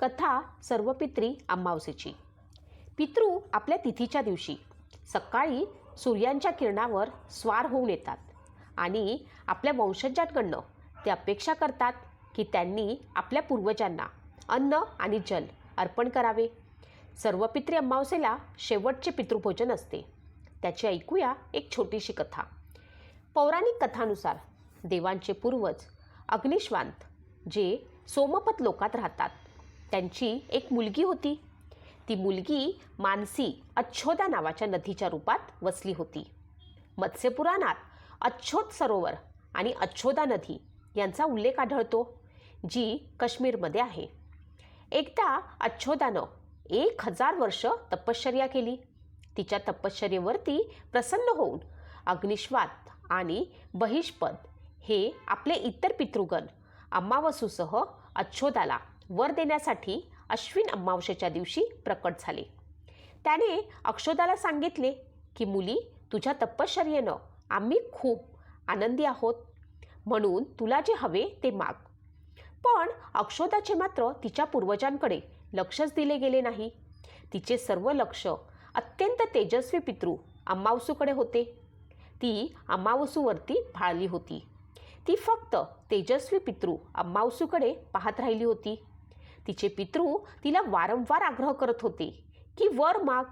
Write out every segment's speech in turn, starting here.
कथा सर्वपित्री अम्मावसेची पितृ आपल्या तिथीच्या दिवशी सकाळी सूर्यांच्या किरणावर स्वार होऊन येतात आणि आपल्या वंशजांकडनं ते अपेक्षा करतात की त्यांनी आपल्या पूर्वजांना अन्न आणि जल अर्पण करावे. सर्वपित्री अम्मावसेला शेवटचे पितृभोजन असते. त्याची ऐकूया एक छोटीशी कथा. पौराणिक कथानुसार देवांचे पूर्वज अग्निश्वांत जे सोमपत लोकात राहतात त्यांची एक मुलगी होती. ती मुलगी मानसी अच्छोदा नावाच्या नदीच्या रूपात वसली होती. मत्स्यपुराणात अच्छोद सरोवर आणि अच्छोदा नदी यांचा उल्लेख आढळतो जी काश्मीरमध्ये आहे. एकदा अच्छोदानं एक हजार वर्ष तपश्चर्या केली. तिच्या तपश्चर्येवरती प्रसन्न होऊन अग्निश्वात आणि बहिष्पद हे आपले इतर पितृगण अमावसूसह अच्छोदाला वर देण्यासाठी अश्विन अमावशेच्या दिवशी प्रकट झाले. त्याने अक्षोदाला सांगितले की मुली तुझ्या तपश्चर्येनं आम्ही खूप आनंदी आहोत. म्हणून तुला जे हवे ते माग. पण अक्षोदाचे मात्र तिच्या पूर्वजांकडे लक्षच दिले गेले नाही. तिचे सर्व लक्ष अत्यंत तेजस्वी पितृ अम्मावसूकडे होते. ती अमावसूवरती भाळली होती. ती फक्त तेजस्वी पितृ अम्मावसूकडे पाहत राहिली होती. तिचे पितृ तिला वारंवार आग्रह करत होते की वर माग.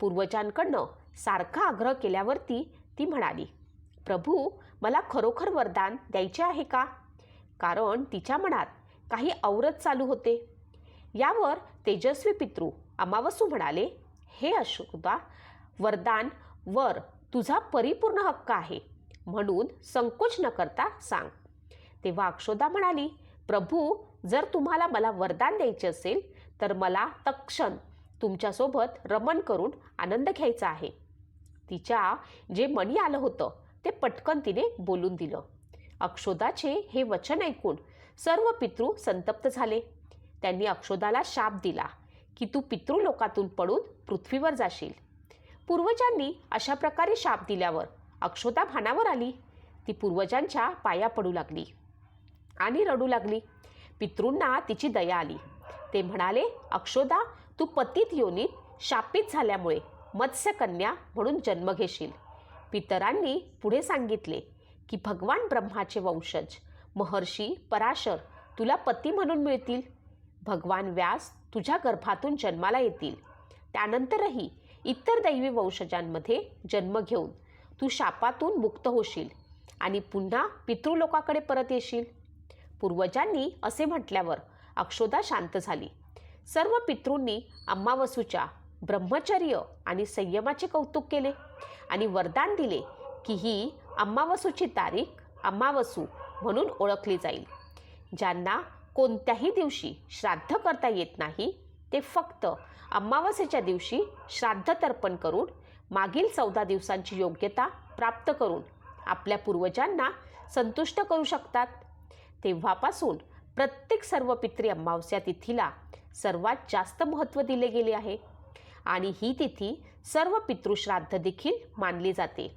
पूर्वजांकडनं सारखा आग्रह केल्यावरती ती म्हणाली प्रभू मला खरोखर वरदान द्यायचे आहे का? कारण तिच्या मनात काही औरत चालू होते. यावर तेजस्वी पितृ अमावसू म्हणाले हे अशोदा वरदान वर तुझा परिपूर्ण हक्क आहे म्हणून संकोच न करता सांग. तेव्हा अक्षोदा म्हणाली प्रभू जर तुम्हाला मला वरदान द्यायचे असेल तर मला तक्षण तुमच्यासोबत रमण करून आनंद घ्यायचा आहे. तिच्या जे मणी आलं होतं ते पटकन तिने बोलून दिलं. अक्षोदाचे हे वचन ऐकून सर्व पितृ संतप्त झाले. त्यांनी अक्षोदाला शाप दिला की तू पितृलोकातून पडून पृथ्वीवर जाशील. पूर्वजांनी अशा प्रकारे शाप दिल्यावर अक्षोदा भानावर आली. ती पूर्वजांच्या पाया पडू लागली आणि रडू लागली. पितृंना तिची दया आली. ते म्हणाले अक्षोदा तू पतित योनीत शापित झाल्यामुळे मत्स्यकन्या म्हणून जन्म घेशील. पितरांनी पुढे सांगितले की भगवान ब्रह्माचे वंशज महर्षी पराशर तुला पती म्हणून मिळतील. भगवान व्यास तुझ्या गर्भातून जन्माला येतील. त्यानंतरही इतर दैवी वंशजांमध्ये जन्म घेऊन तू शापातून मुक्त होशील आणि पुन्हा पितृलोकाकडे परत येशील. पूर्वजांनी असे म्हटल्यावर अक्षोदा शांत झाली. सर्व पितृंनी अम्मावसूच्या ब्रह्मचर्य आणि संयमाचे कौतुक केले आणि वरदान दिले की ही अम्मावसूची तारीख अम्मावसू म्हणून ओळखली जाईल. ज्यांना कोणत्याही दिवशी श्राद्ध करता येत नाही ते फक्त अम्मावस्येच्या दिवशी श्राद्ध तर्पण करून मागील चौदा दिवसांची योग्यता प्राप्त करून आपल्या पूर्वजांना संतुष्ट करू शकतात. तेव्हापासून प्रत्येक सर्व पित्री अमावस्या तिथीला सर्वात जास्त महत्त्व दिले गेले आहे. आणि ही तिथी सर्व पितृश्राद्ध देखील मानली जाते.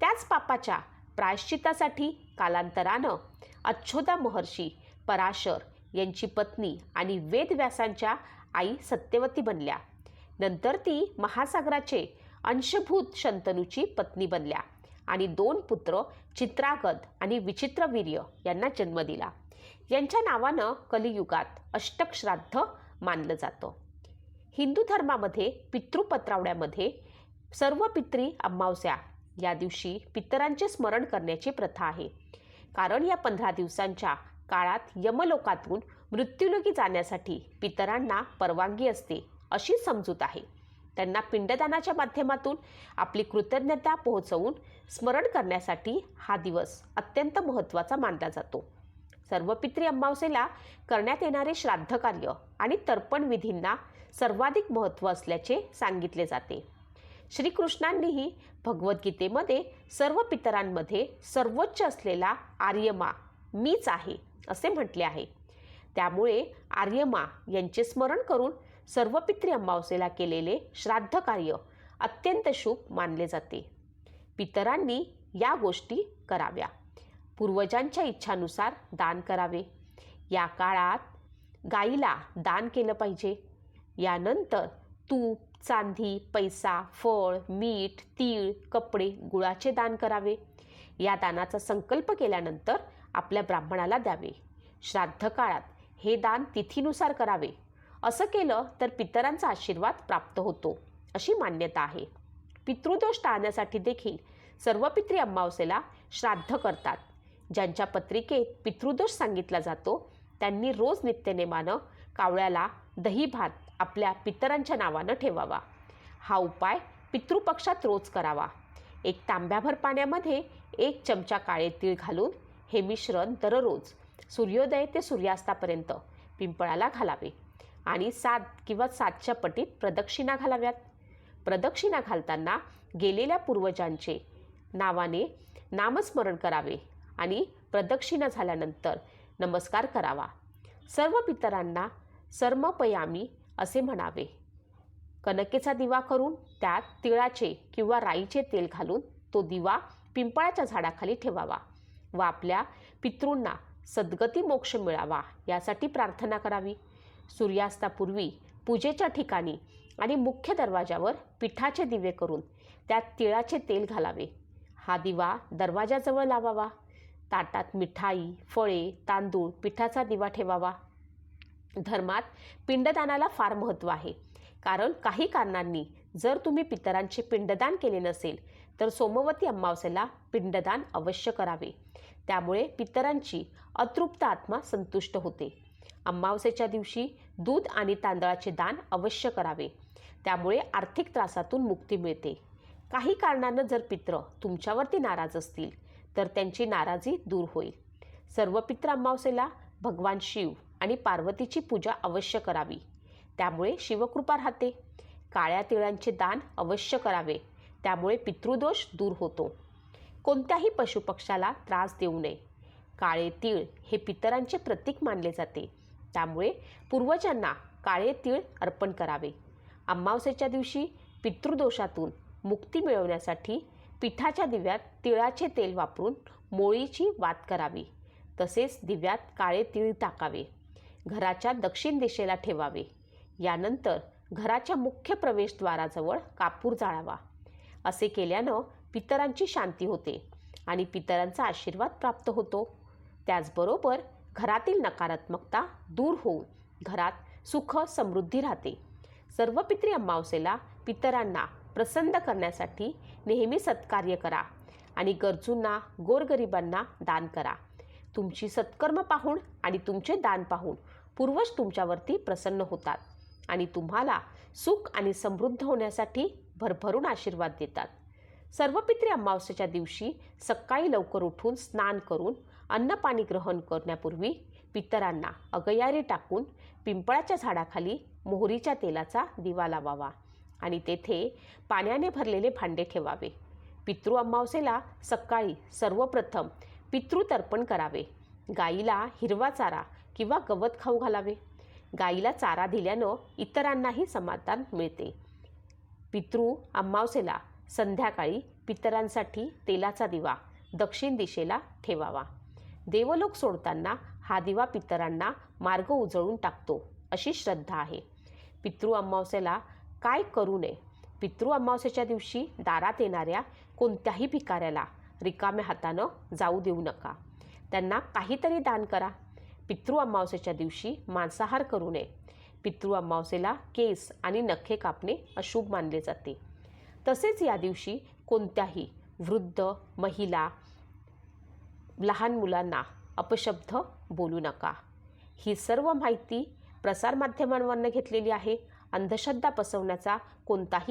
त्याच पापाच्या प्रायश्चितासाठी कालांतरानं अच्छोदा महर्षी पराशर यांची पत्नी आणि वेदव्यासांच्या आई सत्यवती बनल्या. नंतर ती महासागराचे अंशभूत शंतनूची पत्नी बनल्या. आणि दोन पुत्र चित्रागत आणि विचित्रवीर्य यांना जन्म दिला. यांच्या नावानं कलियुगात अष्टक श्राद्ध मानलं जातं. हिंदू धर्मामध्ये पितृपत्रावड्यामध्ये सर्व पित्री अमावस्या या दिवशी पितरांचे स्मरण करण्याची प्रथा आहे. कारण या पंधरा दिवसांच्या काळात यमलोकातून मृत्युलोकी जाण्यासाठी पितरांना परवानगी असते अशी समजूत आहे. त्यांना पिंडदानाच्या माध्यमातून आपली कृतज्ञता पोहोचवून स्मरण करण्यासाठी हा दिवस अत्यंत महत्त्वाचा मानला जातो. सर्व पित्री अमावसेला करण्यात येणारे श्राद्ध कार्य आणि तर्पण विधींना सर्वाधिक महत्त्व असल्याचे सांगितले जाते. श्रीकृष्णांनीही भगवद्गीतेमध्ये सर्व पितरांमध्ये सर्वोच्च असलेला आर्यमा मीच आहे असे म्हटले आहे. त्यामुळे आर्यमा यांचे स्मरण करून सर्व पित्री अमावस्येला केलेले श्राद्ध कार्य अत्यंत शुभ मानले जाते. पितरांनी या गोष्टी कराव्या. पूर्वजांच्या इच्छानुसार दान करावे. या काळात गाईला दान केलं पाहिजे. यानंतर तूप चांदी पैसा फळ मीठ तीळ कपडे गुळाचे दान करावे. या दानाचा संकल्प केल्यानंतर आपल्या ब्राह्मणाला द्यावे. श्राद्ध काळात हे दान तिथीनुसार करावे. असं केलं तर पितरांचा आशीर्वाद प्राप्त होतो अशी मान्यता आहे. पितृदोष टाळण्यासाठी देखील सर्व पित्री अमावस्येला श्राद्ध करतात. ज्यांच्या पत्रिकेत पितृदोष सांगितला जातो त्यांनी रोज नित्यनेमानं कावळ्याला दही भात आपल्या पितरांच्या नावानं ठेवावा. हा उपाय पितृपक्षात रोज करावा. एक तांब्याभर पाण्यामध्ये एक चमचा काळे तीळ घालून हे मिश्रण दररोज सूर्योदय ते सूर्यास्तापर्यंत पिंपळाला घालावे. आणि सात किंवा सातच्या पटीत प्रदक्षिणा घालाव्यात. प्रदक्षिणा घालताना गेलेल्या पूर्वजांचे नावाने नामस्मरण करावे आणि प्रदक्षिणा झाल्यानंतर नमस्कार करावा. सर्व पितरांना सर्मपयामी असे म्हणावे. कनकेचा दिवा करून त्यात तिळाचे किंवा राईचे तेल घालून तो दिवा पिंपळाच्या झाडाखाली ठेवावा व आपल्या पितृंना सद्गती मोक्ष मिळावा यासाठी प्रार्थना करावी. सूर्यास्तापूर्वी पूजेच्या ठिकाणी आणि मुख्य दरवाजावर पिठाचे दिवे करून त्यात तिळाचे तेल घालावे. हा दिवा दरवाजाजवळ लावावा. ताटात मिठाई फळे तांदूळ पिठाचा दिवा ठेवावा. धर्मात पिंडदानाला फार महत्त्व आहे. कारण काही कारणांनी जर तुम्ही पितरांचे पिंडदान केले नसेल तर सोमवती अमावस्येला पिंडदान अवश्य करावे. त्यामुळे पितरांची अतृप्त आत्मा संतुष्ट होते. अमावस्येच्या दिवशी दूध आणि तांदळाचे दान अवश्य करावे. त्यामुळे आर्थिक त्रासातून मुक्ती मिळते. काही कारणानं जर पित्र तुमच्यावरती नाराज असतील तर त्यांची नाराजी दूर होईल. सर्व पित्र अमावस्येला भगवान शिव आणि पार्वतीची पूजा अवश्य करावी. त्यामुळे शिवकृपा राहते. काळ्या तिळांचे दान अवश्य करावे. त्यामुळे पितृदोष दूर होतो. कोणत्याही पशुपक्षाला त्रास देऊ नये. काळे तीळ हे पितरांचे प्रतीक मानले जाते. त्यामुळे पूर्वजांना काळे तीळ अर्पण करावे. अमावस्येच्या दिवशी पितृदोषातून मुक्ती मिळवण्यासाठी पिठाच्या दिव्यात तिळाचे तेल वापरून मोळीची वात करावी. तसेच दिव्यात काळे तीळ टाकावे. घराच्या दक्षिण दिशेला ठेवावे. यानंतर घराच्या मुख्य प्रवेशद्वाराजवळ कापूर जाळावा. असे केल्यानं पितरांची शांती होते आणि पितरांचा आशीर्वाद प्राप्त होतो. त्याचबरोबर घरातील नकारात्मकता दूर होऊन घरात सुख समृद्धी राहते. सर्व पित्री अमावसेला पितरांना प्रसन्न करण्यासाठी नेहमी सत्कार्य करा आणि गरजूंना गोरगरिबांना दान करा. तुमची सत्कर्म पाहून आणि तुमचे दान पाहून पूर्वज तुमच्यावरती प्रसन्न होतात आणि तुम्हाला सुख आणि समृद्ध होण्यासाठी भरभरून आशीर्वाद देतात. सर्व पित्री अमावस्येच्या दिवशी सकाळी लवकर उठून स्नान करून अन्नपाणी ग्रहण करण्यापूर्वी पितरांना अगयारी टाकून पिंपळाच्या झाडाखाली मोहरीच्या तेलाचा दिवा लावावा आणि तेथे पाण्याने भरलेले भांडे ठेवावे. पितृ अमावस्येला सकाळी सर्वप्रथम पितृतर्पण करावे. गाईला हिरवा चारा किंवा गवत खाऊ घालावे. गाईला चारा दिल्यानं इतरांनाही समाधान मिळते. पितृ अमावस्येला संध्याकाळी पितरांसाठी तेलाचा दिवा दक्षिण दिशेला ठेवावा. देवलोक सोडताना हा दिवा पितरांना मार्ग उजळून टाकतो अशी श्रद्धा आहे. पितृ अमावस्येला काय करू नये? पितृ अमावस्येच्या दिवशी दारात येणाऱ्या कोणत्याही भिकाऱ्याला रिकाम्या हातानं जाऊ देऊ नका. त्यांना काहीतरी दान करा. पितृ अमावस्येच्या दिवशी मांसाहार करू नये. पितृ अमावस्येला केस आणि नखे कापणे अशुभ मानले जाते. तसेच या दिवशी कोणत्याही वृद्ध महिला लहान मुलांना अपशब्द बोलू नका. ही सर्व माहिती प्रसारमाध्यमांवरनं घेतलेली आहे. अंधश्रद्धा पसवण्याचा कोणताही